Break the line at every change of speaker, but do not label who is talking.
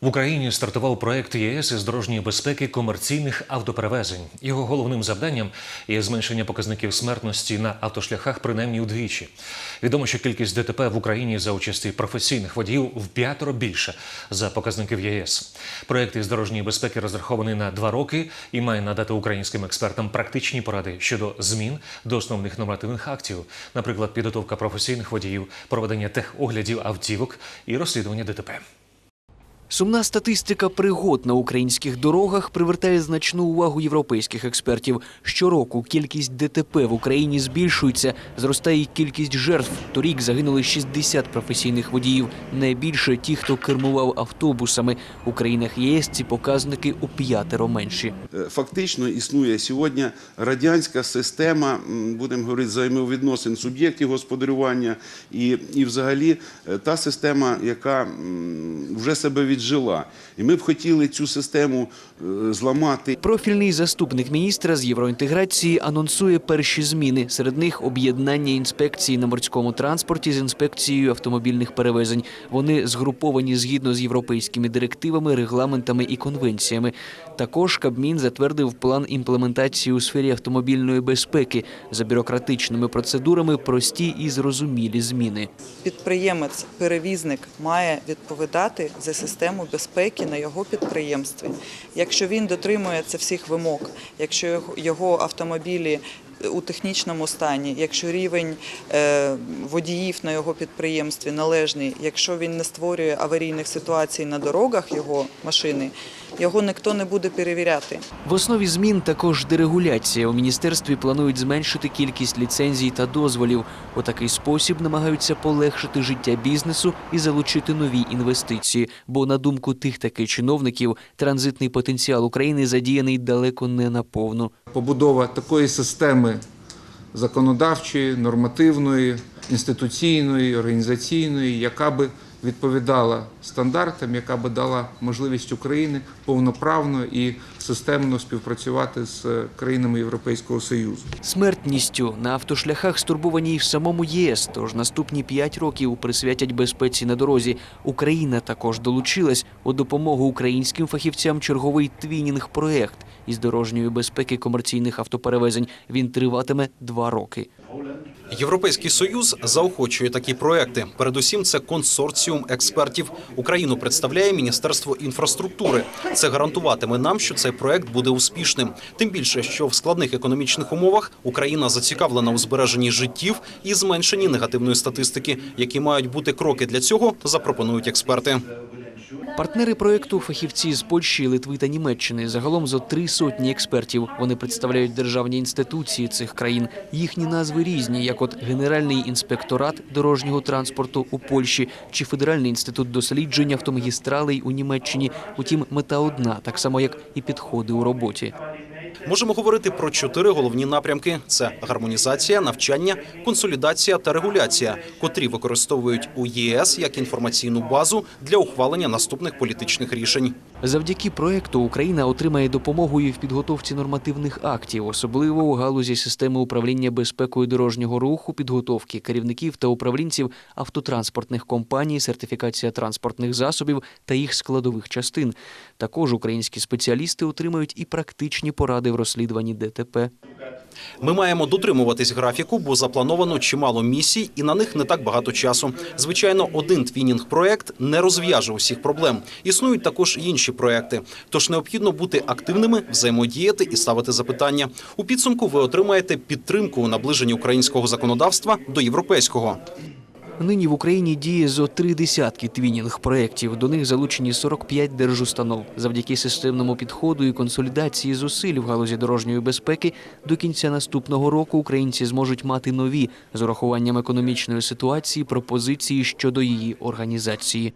В Україні стартував проект ЄС із дорожньої безпеки комерційних автоперевезень. Його головним завданням є зменшення показників смертності на автошляхах принаймні удвічі. Відомо, що кількість ДТП в Україні за участі професійних водіїв в п'ятеро більше за показників ЄС. Проект із дорожньої безпеки розрахований на два роки і має надати українським експертам практичні поради щодо змін до основних нормативних актів, наприклад, підготовка професійних водіїв, проведення техоглядів автівок і розслідування ДТП.
Сумна статистика пригод на українських дорогах привертає значну увагу європейських експертів. Щороку кількість ДТП в Україні збільшується, зростає кількість жертв. Торік загинули 60 професійних водіїв. Найбільше ті, хто кермував автобусами. У країнах ЄС ці показники у п'ятеро менші.
Е, Фактично існує сьогодні радянська система, будемо говорити, взаємовідносин суб'єктів господарювання і, і взагалі е, та система, яка вже себе віджила. І ми б хотіли цю систему е, зламати.
Профільний заступник міністра з євроінтеграції анонсує перші зміни. Серед них об'єднання інспекції на морському транспорті з інспекцією автомобільних перевезень. Вони згруповані згідно з європейськими директивами, регламентами і конвенціями. Також Кабмін затвердив план імплементації у сфері автомобільної безпеки за бюрократичними процедурами прості і зрозумілі зміни.
Підприємець, перевізник має відповідати за систему безпеки на його підприємстві. Якщо він дотримується всіх вимог, якщо його автомобілі у технічному стані, якщо рівень е, водіїв на його підприємстві належний, якщо він не створює аварійних ситуацій на дорогах його машини, його ніхто не буде перевіряти.
В основі змін також дерегуляція. У міністерстві планують зменшити кількість ліцензій та дозволів. У такий спосіб намагаються полегшити життя бізнесу і залучити нові інвестиції. Бо, на думку тих таки чиновників, транзитний потенціал України задіяний далеко не наповну.
побудова такої системи законодавчої, нормативної, інституційної, організаційної, яка би відповідала стандартам, яка би дала можливість Україні повноправно і системно співпрацювати з країнами Європейського Союзу.
Смертністю на автошляхах стурбовані і в самому ЄС. Тож наступні п'ять років присвятять безпеці на дорозі. Україна також долучилась у допомогу українським фахівцям черговий твінінг-проект із дорожньої безпеки комерційних автоперевезень. Він триватиме два роки.
Європейський союз заохочує такі проекти. Передусім, це консорціум експертів. Україну представляє Міністерство інфраструктури. Це гарантуватиме нам, що цей проект буде успішним. Тим більше, що в складних економічних умовах Україна зацікавлена у збереженні життів і зменшенні негативної статистики. Які мають бути кроки для цього, запропонують експерти.
Партнери проекту фахівці з Польщі, Литви та Німеччини. Загалом зо три сотні експертів. Вони представляють державні інституції цих країн. Їхні назви різні, як от Генеральний інспекторат дорожнього транспорту у Польщі чи Федеральний інститут досліджень автомагістралей у Німеччині. Утім, мета одна, так само як і підходи у роботі.
Можемо говорити про чотири головні напрямки: це гармонізація, навчання, консолідація та регуляція, котрі використовують у ЄС як інформаційну базу для ухвалення наступних політичних рішень.
Завдяки проекту Україна отримає допомогу і в підготовці нормативних актів, особливо у галузі системи управління безпекою дорожнього руху, підготовки керівників та управлінців автотранспортних компаній, сертифікація транспортних засобів та їх складових частин. Також українські спеціалісти отримають і практичні поради в розслідуванні ДТП.
Ми маємо дотримуватись графіку, бо заплановано чимало місій, і на них не так багато часу. Звичайно, один твінінг-проект не розв'яже усіх проблем. Існують також інші проекти. Тож необхідно бути активними, взаємодіяти і ставити запитання. У підсумку ви отримаєте підтримку у наближенні українського законодавства до європейського.
Нині в Україні діє зо три десятки твінінг-проєктів. До них залучені 45 держустанов. Завдяки системному підходу і консолідації зусиль в галузі дорожньої безпеки до кінця наступного року українці зможуть мати нові з урахуванням економічної ситуації пропозиції щодо її організації.